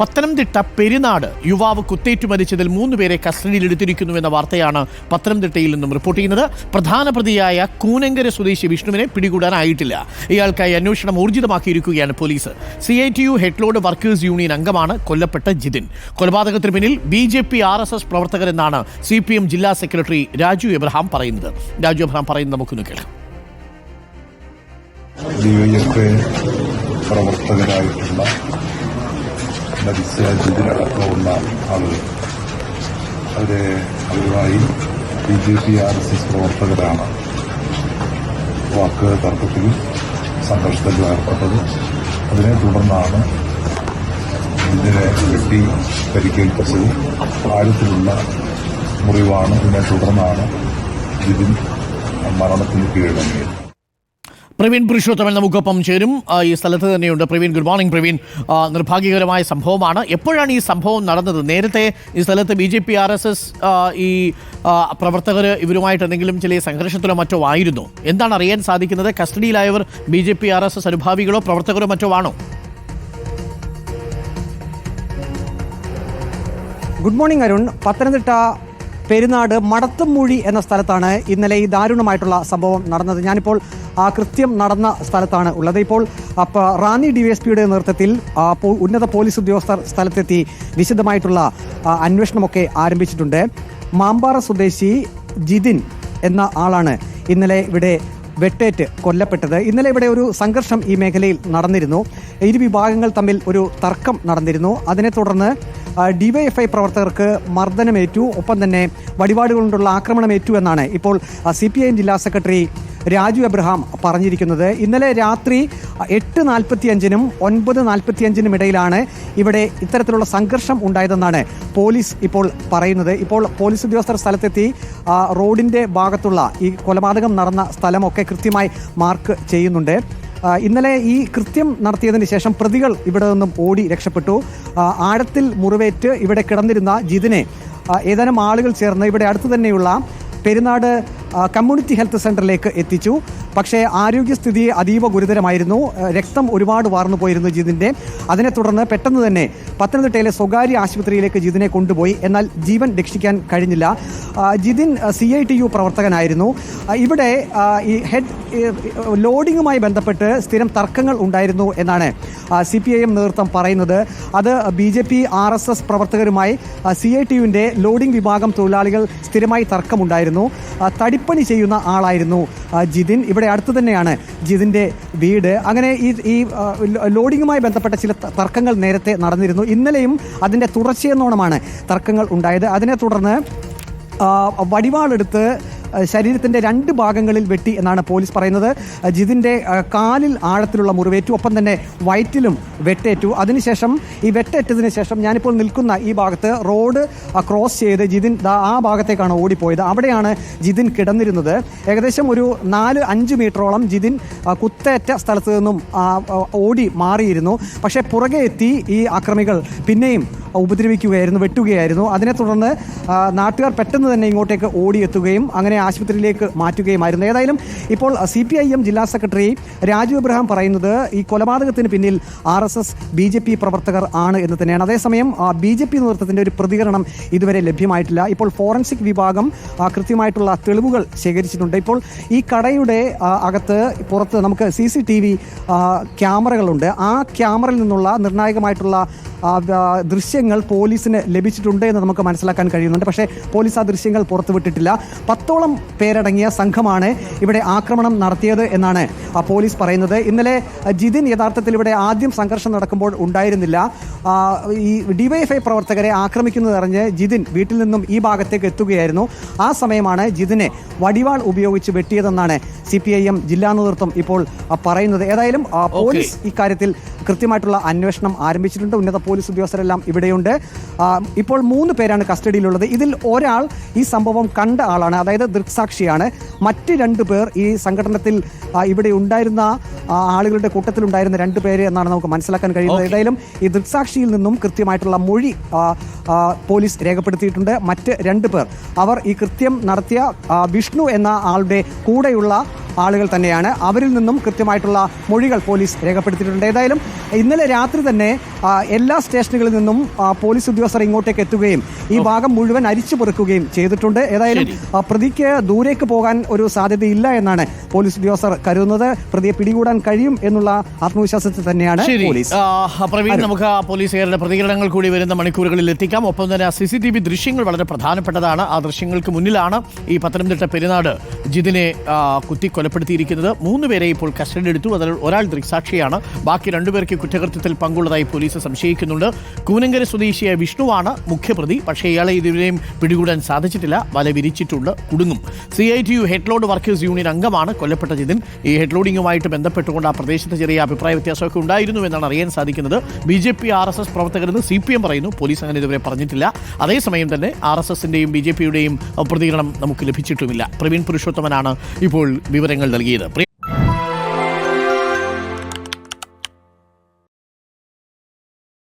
പത്തനംതിട്ട പെരുന്നാട് യുവാവ് കുത്തേറ്റു മരിച്ചതിൽ മൂന്നുപേരെ പേരെ കസ്റ്റഡിയിലെടുത്തിരിക്കുന്നു എന്ന വാർത്തയാണ് പത്തനംതിട്ടയിൽ നിന്നും റിപ്പോർട്ട് ചെയ്യുന്നത്. പ്രധാന പ്രതിയായ കൂനങ്കര സ്വദേശി വിഷ്ണുവിനെ പിടികൂടാനായിട്ടില്ല. ഇയാൾക്കായി അന്വേഷണം ഊർജിതമാക്കിയിരിക്കുകയാണ് police. C I T U headload workers union അംഗമാണ് കൊല്ലപ്പെട്ട ജിതിൻ. കൊലപാതകത്തിന് പിന്നിൽ B J P R S S പ്രവർത്തകരെന്നാണ് C P M ജില്ലാ സെക്രട്ടറി രാജു എബ്രഹാം പറയുന്നത്. രാജു എബ്രഹാം പറയുന്നത് നമുക്കൊന്ന് കേൾക്കാം. ഡിവൈഎഫ്ഐ പ്രവർത്തകരായിട്ടുള്ള മരിച്ച ജിതിനടക്കമുള്ള ആളുകൾ അവരെ അവരുമായി B J P R S S പ്രവർത്തകരാണ് വാക്ക് തർക്കത്തിൽ സംഘർഷത്തിൽ ഏർപ്പെട്ടത് അതിനെ തുടർന്നാണ് ഇതിനെ വെട്ടി പരിക്കേൽപ്പിച്ചത് ആഴത്തിലുള്ള മുറിവാണ് ഇതിനെ തുടർന്നാണ് ഇതിൽ മരണത്തിന് കീഴടങ്ങിയത് പ്രവീൺ പുരുഷോത്തമൻ നമുക്കൊപ്പം ചേരും. ഈ സ്ഥലത്ത് തന്നെയുണ്ട് പ്രവീൺ. Good morning Praveen. നിർഭാഗ്യകരമായ സംഭവമാണ്. എപ്പോഴാണ് ഈ സംഭവം നടന്നത്? നേരത്തെ ഈ സ്ഥലത്ത് B J P R S S ഈ പ്രവർത്തകർ ഇവരുമായിട്ട് എന്തെങ്കിലും ചില സംഘർഷത്തിലോ മറ്റോ ആയിരുന്നു. എന്താണ് അറിയാൻ സാധിക്കുന്നത്? കസ്റ്റഡിയിലായവർ B J P R S S അനുഭാവികളോ പ്രവർത്തകരോ മറ്റോ ആണോ? Good morning Arun. Pathanamthitta Perunad Madathummoozhy എന്ന സ്ഥലത്താണ് ഇന്നലെ ഈ ദാരുണമായിട്ടുള്ള സംഭവം നടന്നത്. ഞാനിപ്പോൾ ആ കൃത്യം നടന്ന സ്ഥലത്താണ് ഉള്ളത്. ഇപ്പോൾ റാന്നി ഡി എസ് പിയുടെ നേതൃത്വത്തിൽ ഉന്നത പോലീസ് ഉദ്യോഗസ്ഥർ സ്ഥലത്തെത്തി വിശദമായിട്ടുള്ള അന്വേഷണമൊക്കെ ആരംഭിച്ചിട്ടുണ്ട്. മാമ്പാറ സ്വദേശി ജിതിൻ എന്ന ആളാണ് ഇന്നലെ ഇവിടെ വെട്ടേറ്റ് കൊല്ലപ്പെട്ടത്. ഇന്നലെ ഇവിടെ ഒരു സംഘർഷം ഈ മേഖലയിൽ നടന്നിരുന്നു. ഇരു വിഭാഗങ്ങൾ തമ്മിൽ ഒരു തർക്കം നടന്നിരുന്നു. അതിനെ തുടർന്ന് ഡിവൈഎഫ്ഐ പ്രവർത്തകർക്ക് മർദ്ദനമേറ്റു ഒപ്പം തന്നെ വടിപാടുകൾ കൊണ്ടുള്ള ആക്രമണമേറ്റു എന്നാണ് ഇപ്പോൾ സി പി ഐ ജില്ലാ സെക്രട്ടറി രാജു എബ്രഹാം പറഞ്ഞിരിക്കുന്നത്. ഇന്നലെ രാത്രി എട്ട് നാൽപ്പത്തിയഞ്ചിനും ഒൻപത് നാൽപ്പത്തിയഞ്ചിനും ഇടയിലാണ് ഇവിടെ ഇത്തരത്തിലുള്ള സംഘർഷം ഉണ്ടായതെന്നാണ് പോലീസ് ഇപ്പോൾ പറയുന്നത്. ഇപ്പോൾ പോലീസ് ഉദ്യോഗസ്ഥർ സ്ഥലത്തെത്തി റോഡിന്റെ ഭാഗത്തുള്ള ഈ കൊലപാതകം നടന്ന സ്ഥലമൊക്കെ കൃത്യമായി മാർക്ക് ചെയ്യുന്നുണ്ട്. ഇന്നലെ ഈ കൃത്യം നടത്തിയതിന് ശേഷം പ്രതികൾ ഇവിടെ നിന്നും ഓടി രക്ഷപ്പെട്ടു. ആഴത്തിൽ മുറിവേറ്റ് ഇവിടെ കിടന്നിരുന്ന ജിതിനെ ഏതാനും ആളുകൾ ചേർന്ന് ഇവിടെ അടുത്തു തന്നെയുള്ള പെരുന്നാട് കമ്മ്യൂണിറ്റി ഹെൽത്ത് സെന്ററിലേക്ക് എത്തിച്ചു. പക്ഷേ ആരോഗ്യസ്ഥിതി അതീവ ഗുരുതരമായിരുന്നു. രക്തം ഒരുപാട് വാർന്നു പോയിരുന്നു ജീതിന്റെ. അതിനെ തുടർന്ന് പെട്ടെന്ന് തന്നെ പത്തനംതിട്ടയിലെ സ്വകാര്യ ആശുപത്രിയിലേക്ക് ജിതിനെ കൊണ്ടുപോയി. എന്നാൽ ജീവൻ രക്ഷിക്കാൻ കഴിഞ്ഞില്ല. Jithin C I T U പ്രവർത്തകനായിരുന്നു. ഇവിടെ ഈ ഹെഡ് ലോഡിങ്ങുമായി ബന്ധപ്പെട്ട് സ്ഥിരം തർക്കങ്ങൾ ഉണ്ടായിരുന്നു എന്നാണ് സി പി ഐ എം നേതൃത്വം പറയുന്നത്. അത് B J P R S S പ്രവർത്തകരുമായി സി ഐ ടി യുവിന്റെ ലോഡിംഗ് വിഭാഗം തൊഴിലാളികൾ സ്ഥിരമായി തർക്കമുണ്ടായിരുന്നു. തടിപ്പണി ചെയ്യുന്ന ആളായിരുന്നു ജിതിൻ. ഇവിടെ അടുത്ത് തന്നെയാണ് ജിതിന്റെ വീട്. അങ്ങനെ ഈ ഈ ലോഡിങ്ങുമായി ബന്ധപ്പെട്ട ചില തർക്കങ്ങൾ നേരത്തെ നടന്നിരുന്നു. ഇന്നലെയും അതിന്റെ തുടർച്ചയെന്നോണമാണ് തർക്കങ്ങൾ ഉണ്ടായത്. അതിനെ തുടർന്ന് വടിവാളെടുത്ത് ശരീരത്തിന്റെ രണ്ട് ഭാഗങ്ങളിൽ വെട്ടി എന്നാണ് പോലീസ് പറയുന്നത്. ജിതിന്റെ കാലിൽ ആഴത്തിലുള്ള മുറിവേറ്റു ഒപ്പം തന്നെ വയറ്റിലും വെട്ടേറ്റു. അതിനുശേഷം ഈ വെട്ടേറ്റതിന് ശേഷം ഞാനിപ്പോൾ നിൽക്കുന്ന ഈ ഭാഗത്ത് റോഡ് ക്രോസ് ചെയ്ത് ജിതിൻ ആ ഭാഗത്തേക്കാണ് ഓടിപ്പോയത്. അവിടെയാണ് ജിതിൻ കിടന്നിരുന്നത്. ഏകദേശം ഒരു നാല് അഞ്ച് മീറ്ററോളം ജിതിൻ കുത്തേറ്റ സ്ഥലത്ത് നിന്നും ഓടി മാറിയിരുന്നു. പക്ഷേ പുറകെ എത്തി ഈ ആക്രമികൾ പിന്നെയും ഉപദ്രവിക്കുകയായിരുന്നു വെട്ടുകയായിരുന്നു. അതിനെ തുടർന്ന് നാട്ടുകാർ പെട്ടെന്ന് തന്നെ ഇങ്ങോട്ടേക്ക് ഓടിയെത്തുകയും അങ്ങനെ ആശുപത്രിയിലേക്ക് മാറ്റുകയുമായിരുന്നു. ഏതായാലും ഇപ്പോൾ സി പി ഐ എം ജില്ലാ സെക്രട്ടറി രാജു എബ്രഹാം പറയുന്നത് ഈ കൊലപാതകത്തിന് പിന്നിൽ R S S B J P പ്രവർത്തകർ ആണ് എന്ന് തന്നെയാണ്. അതേസമയം ബി ജെ പി നേതൃത്വത്തിന്റെ ഒരു പ്രതികരണം ഇതുവരെ ലഭ്യമായിട്ടില്ല. ഇപ്പോൾ ഫോറൻസിക് വിഭാഗം കൃത്യമായിട്ടുള്ള തെളിവുകൾ ശേഖരിച്ചിട്ടുണ്ട്. ഇപ്പോൾ ഈ കടയുടെ അകത്ത് പുറത്ത് നമുക്ക് സി സി ടി വി ക്യാമറകളുണ്ട്. ആ ക്യാമറയിൽ നിന്നുള്ള നിർണായകമായിട്ടുള്ള ദൃശ്യങ്ങൾ പോലീസിന് ലഭിച്ചിട്ടുണ്ട് എന്ന് നമുക്ക് മനസ്സിലാക്കാൻ കഴിയുന്നുണ്ട്. പക്ഷേ പോലീസ് ആ ദൃശ്യങ്ങൾ പുറത്തുവിട്ടിട്ടില്ല. പത്തോളം പേരടങ്ങിയ സംഘമാണ് ഇവിടെ ആക്രമണം നടത്തിയത് എന്നാണ് പോലീസ് പറയുന്നത്. ഇന്നലെ ജിതിൻ യഥാർത്ഥത്തിൽ ഇവിടെ ആദ്യം സംഘർഷം നടക്കുമ്പോൾ ഉണ്ടായിരുന്നില്ല. ഈ ഡിവൈഎഫ്ഐ പ്രവർത്തകരെ ആക്രമിക്കുന്നത് അറിഞ്ഞ് ജിതിൻ വീട്ടിൽ നിന്നും ഈ ഭാഗത്തേക്ക് എത്തുകയായിരുന്നു. ആ സമയമാണ് ജിതിനെ വടിവാൾ ഉപയോഗിച്ച് വെട്ടിയതെന്നാണ് സി പി ഐ എം ജില്ലാ നേതൃത്വം ഇപ്പോൾ പറയുന്നത്. ഏതായാലും പോലീസ് ഇക്കാര്യത്തിൽ കൃത്യമായിട്ടുള്ള അന്വേഷണം ആരംഭിച്ചിട്ടുണ്ട്. ഉന്നത പോലീസ് ഉദ്യോഗസ്ഥരെല്ലാം ഇവിടെയുണ്ട്. ഇപ്പോൾ മൂന്ന് പേരാണ് കസ്റ്റഡിയിലുള്ളത്. ഇതിൽ ഒരാൾ ഈ സംഭവം കണ്ട ആളാണ്. അതായത് ദൃക്സാക്ഷിയാണ്. മറ്റ് രണ്ട് പേർ ഈ സംഘടനത്തിൽ ഇവിടെ ഉണ്ടായിരുന്ന ആളുകളുടെ കൂട്ടത്തിലുണ്ടായിരുന്ന രണ്ട് പേര് എന്നാണ് നമുക്ക് മനസ്സിലാക്കാൻ കഴിയുന്നത്. ഏതായാലും ഈ ദൃക്സാക്ഷിയിൽ നിന്നും കൃത്യമായിട്ടുള്ള മൊഴി പോലീസ് രേഖപ്പെടുത്തിയിട്ടുണ്ട്. മറ്റ് രണ്ട് പേർ. അവർ ഈ കൃത്യം നടത്തിയ വിഷ്ണു എന്ന ആളുടെ കൂടെയുള്ള ആളുകൾ തന്നെയാണ്. അവരിൽ നിന്നും കൃത്യമായിട്ടുള്ള മൊഴികൾ പോലീസ് രേഖപ്പെടുത്തിയിട്ടുണ്ട്. ഏതായാലും ഇന്നലെ രാത്രി തന്നെ എല്ലാ സ്റ്റേഷനുകളിൽ നിന്നും പോലീസ് ഉദ്യോഗസ്ഥർ ഇങ്ങോട്ടേക്ക് എത്തുകയും ഈ ഭാഗം മുഴുവൻ അരിച്ചു പെറുക്കുകയും ചെയ്തിട്ടുണ്ട്. ഏതായാലും. പ്രതിക്ക് ദൂരേക്ക് പോകാൻ ഒരു സാധ്യതയില്ല എന്നാണ് പോലീസ് ഉദ്യോഗസ്ഥർ കരുതുന്നത്. പ്രതിയെ പിടികൂടാൻ കഴിയും എന്നുള്ള ആത്മവിശ്വാസത്തിൽ തന്നെയാണ് പോലീസ്. പ്രവീൺ നമുക്ക് പോലീസുകാരുടെ പ്രതികരണങ്ങൾ കൂടി വരുന്ന മണിക്കൂറുകളിൽ എത്തിക്കാം. ഒപ്പം തന്നെ സി സി ടി വി ദൃശ്യങ്ങൾ വളരെ പ്രധാനപ്പെട്ടതാണ്. ആ ദൃശ്യങ്ങൾക്ക് മുന്നിലാണ് ഈ പത്തനംതിട്ട പെരുന്നാട് ജിതിനെ ആ, കുത്തി കൊലപ്പെടുത്തിയിരിക്കുന്നത്. മൂന്ന് പേരെ ഇപ്പോൾ കസ്റ്റഡിയിലെടുത്തു. അതിൽ ഒരാൾ ദൃക്സാക്ഷിയാണ്. ബാക്കി രണ്ടുപേർക്ക് കുറ്റകൃത്യത്തിൽ പങ്കുള്ളതായി പോലീസ് സംശയിക്കുന്നുണ്ട്. കൂനങ്കര സ്വദേശിയായ വിഷ്ണുവാണ് മുഖ്യപ്രതി. പക്ഷേ ഇയാളെ ഇതുവരെയും പിടികൂടാൻ സാധിച്ചിട്ടില്ല. വല വിരിച്ചിട്ടുണ്ട്. കുടുങ്ങും. C I T U headload workers union അംഗമാണ് കൊല്ലപ്പെട്ട ജിതിൻ. ഈ ഹെഡ്ലോഡിങ്ങുമായിട്ട് ബന്ധപ്പെട്ടുകൊണ്ട് ആ പ്രദേശത്ത് ചെറിയ അഭിപ്രായ വ്യത്യാസമൊക്കെ ഉണ്ടായിരുന്നു എന്നാണ് അറിയാൻ സാധിക്കുന്നത്. B J P R S S പ്രവർത്തകരെന്ന് C P M പറയുന്നു. പോലീസ് അങ്ങനെ ഇതുവരെ പറഞ്ഞിട്ടില്ല. അതേസമയം തന്നെ ആർ എസ് എസിന്റെയും ബി ജെ പിയുടെയും പ്രതികരണം നമുക്ക് ലഭിച്ചിട്ടുമില്ല. പ്രവീൺ പുരുഷോത്തമനാണ് ഇപ്പോൾ വിവരങ്ങൾ നൽകിയത്. പ്രിയ